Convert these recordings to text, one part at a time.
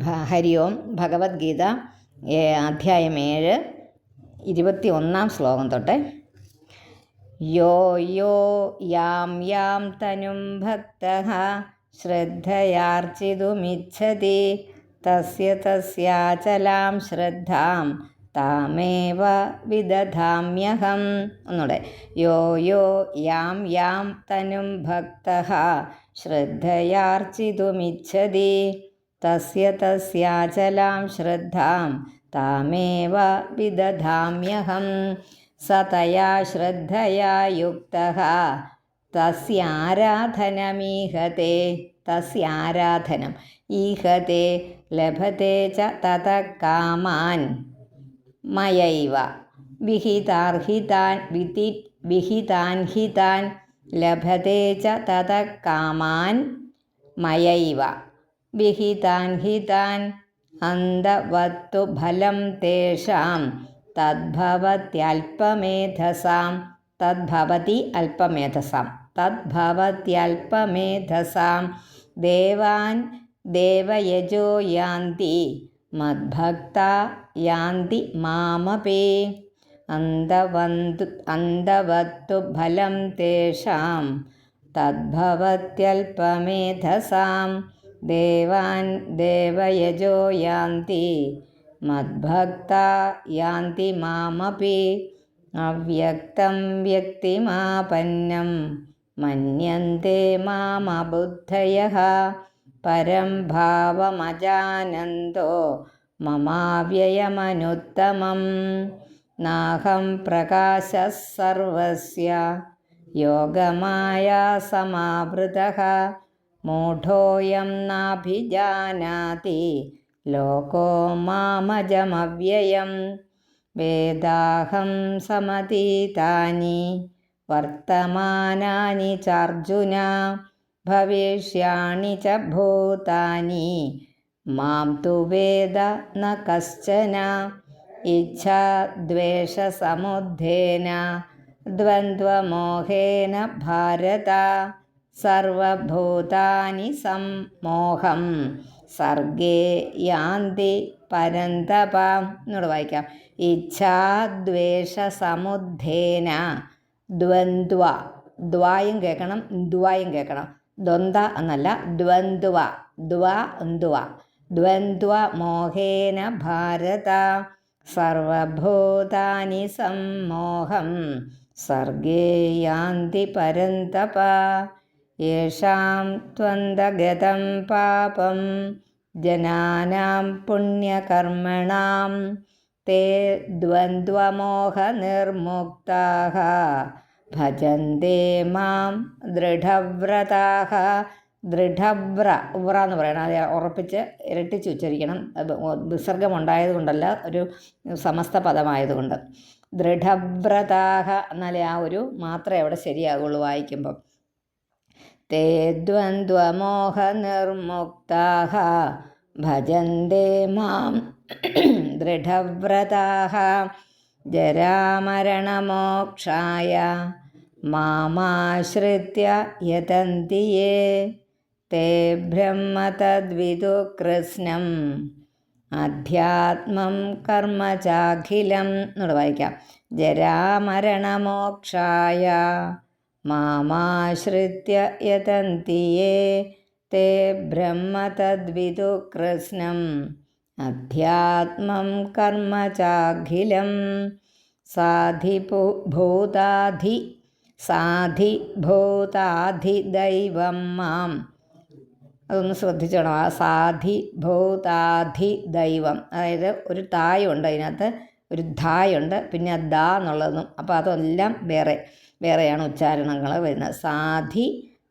ഹരി ഓം ഭഗവത്ഗീത അധ്യായം ഏഴ് ഇരുപത്തി ഒന്നാം ശ്ലോകം തൊട്ട്. യോ യോ യാം യാം തനും ഭക്ത ശ്രദ്ധയാർച്ചിതുമിച്ഛതി തസ്യ തസ്യാചലാം ശ്രദ്ധാം താമേവ വിദധാമ്യഹം. ഒന്നുകൂടെ. യോ യോ യാം യാം തനും ഭക്ത ശ്രദ്ധയാർച്ചിതുമിച്ഛതി തസ്യ തസ്യാചലാം ശ്രദ്ധാം താമേവ വിദധാമ്യഹം സതയാ തയാ ശ്രദ്ധയാ യുക്തഃ. തസ്യാരാധനമീഹത്തെ തസ്യാരാധനം ഈഹത്തെ ലഭത്തെ ച തത കാമാൻ മയൈവ. വിഹിതാർഹിതാൻ വിതി വിഹിതാൻഹിതാൻ ലഭത്തെ ച തത കാമാൻ മയൈവ. विहितान् हितान् अन्धवत्तु फलं तेषां। तद्भवत्यल्पमेधसां तद्भवति अल्पमेधसां तद्भवत्यल्पमेधसां देवान् देवयजो यान्ति। मद्भक्ता यान्ति मामपि। अन्धवन्तु अन्धवत्तु फलं तेषां तद्भवत्यल्पमेधसाम्। ദേവാൻ ദേവയജോ യാന്തി മദ്ഭക്ത യാന്തി മാമപി അവ്യക്തം വ്യക്തിമാപന്നം മന്യന്തെ മാമബുദ്ധയ പരം ഭാവമജാനന്തോ മമാവ്യയമനുത്തമം നാഹം പ്രകാശः സർവസ്യ യോഗമായ സമാവൃതഃ മൂഢോയം നാഭിജാനാതി ലോകോ മാമജമവ്യയം വേദാഹം സമതീതാനി വർത്തമാനാനി ചാർജുന ഭവിഷ്യാണി ച ഭൂതാനി മാം തു വേദ ന കശ്ചന ഇച്ഛാദ്വേഷസമുദ്ധേന ദ്വന്ദ്വമോഹേന ഭാരത സർവഭൂതാനി സമ്മോഹം. സർഗേ യാന്തി പരന്തപാം എന്നോട് വായിക്കാം. ഇച്ഛാദ്വേഷ സമുദ്ധേന ദ്വന്ദ്വ. ദ്വായും കേൾക്കണം ദ്വായും കേൾക്കണം. ദ്വന്ദ എന്നല്ല ദ്വന്ദ്വ. ദ്വ ദ്വ. ദ്വന്ദ്വ മോഹേന ഭാരത. സർവഭൂതാനി സമ്മോഹം. സർഗേ യാന്തി പരന്തപ. യേഷാം ത്വന്തഗതം പാപം ജനാനാം പുണ്യകർമ്മണാം തേ ദ്വന്ദ്വമോഹനിർമുക്താः ഭജന്തേ മാം ദൃഢവ്രതാः ദൃഢവ്ര വ്ര എന്ന് പറയണം. അത് ഉറപ്പിച്ച് ഇരട്ടിച്ച് ഉച്ചരിക്കണം. വിസർഗമുണ്ടായത് കൊണ്ടല്ല ഒരു സമസ്ത പദമായതുകൊണ്ട് ദൃഢവ്രതാഹ എന്നാലേ ആ ഒരു മാത്രമേ അവിടെ ശരിയാകുള്ളൂ വായിക്കുമ്പം. ते द्वन्द्वमोहनिर्मुक्ताः भजन्ते मां दृढव्रताः जरामरणमोक्षाय मामाश्रित्य यतन्ति ये ते ब्रह्म तद्विदु कृत्स्नम् അധ്യാത്മം കർമ്മ ചാഖിലം എന്നോട് വായിക്കാം ജരാമരണമോക്ഷായ മാമാശ്രിത്യ യതന്തിയേ തേ ബ്രഹ്മ തദ്വിദു കൃഷ്ണം. അധ്യാത്മം കർമ്മ ചാഖിലം. സാധി ഭൂതാധി സാധി ഭൂതാധി ദൈവം മാം. അതൊന്ന് ശ്രദ്ധിച്ചോണം. ആ സാധി ഭൂതാധി ദൈവം. അതായത് ഒരു തായുണ്ട് അതിനകത്ത് ഒരു ധായുണ്ട് പിന്നെ ദ എന്നുള്ളതും. അപ്പോൾ അതെല്ലാം വേറെ. വേറെയാണ് ഉച്ചാരണങ്ങൾ വരുന്നത്. സാധി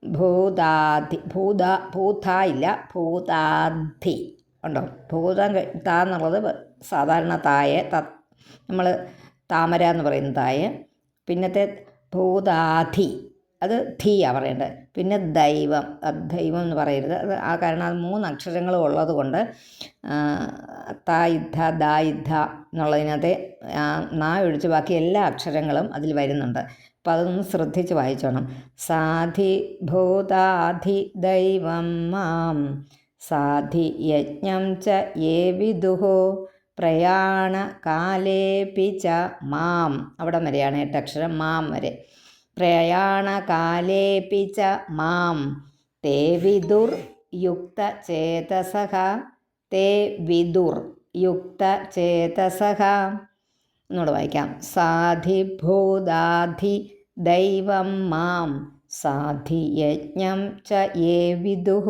ഭൂതാധി ഭൂത ഭൂത ഇല്ല ഭൂതാധി. ഉണ്ടോ? ഭൂതം താ എന്നുള്ളത് സാധാരണ തായ ത നമ്മൾ താമര എന്ന് പറയുന്ന തായ. പിന്നത്തെ ഭൂതാധി. അത് ധീയാണ് പറയേണ്ടത്. പിന്നെ ദൈവം ദൈവം എന്ന് പറയരുത്. അത് ആ കാരണം അത് മൂന്ന് അക്ഷരങ്ങളും ഉള്ളത് കൊണ്ട് താ യുദ്ധ ദാ യുദ്ധ എന്നുള്ളതിനകത്തെ നാ ഒഴിച്ച് ബാക്കി എല്ലാ അക്ഷരങ്ങളും അതിൽ വരുന്നുണ്ട്. അപ്പോൾ അതൊന്ന് ശ്രദ്ധിച്ച് വായിച്ചോണം. സാധി ഭൂതാധി ദൈവം മാം സാധി യജ്ഞം ച യേ പ്രയാണ പ്രയാണകാലേപി ച മാം. അവിടം വരെയാണ് എട്ടക്ഷരം മാം വരെ. പ്രയാണകാലേപി ച മാം. തേ വിദുർ യുക്തചേതസഃ തേ വിദുർ യുക്തചേതസഃ എന്നോട് വായിക്കാം. സാധിഭൂതാധി ദൈവം മാം. സാധിയജ്ഞം ച യേ വിദുഹ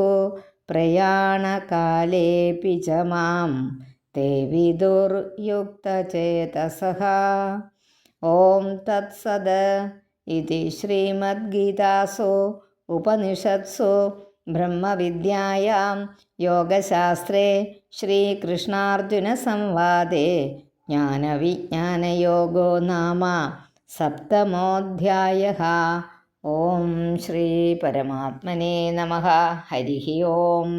പ്രയാണകാലേപി ച മാം. തേ വിദുർ വിദുർയുക്തചേതസഃ ഓം തത്സദ. ഇതി ശ്രീമദ്ഗീതാസോ ഉപനിഷത്സോ ബ്രഹ്മവിദ്യായാം യോഗശാസ്ത്രേ ശ്രീകൃഷ്ണാർജുനസംവാദേ ജ്ഞാനവിജ്ഞാനയോഗോ നാമ സപ്തമോധ്യായ ഓം ശ്രീ പരമാത്മനേ നമ ഹരി ഓം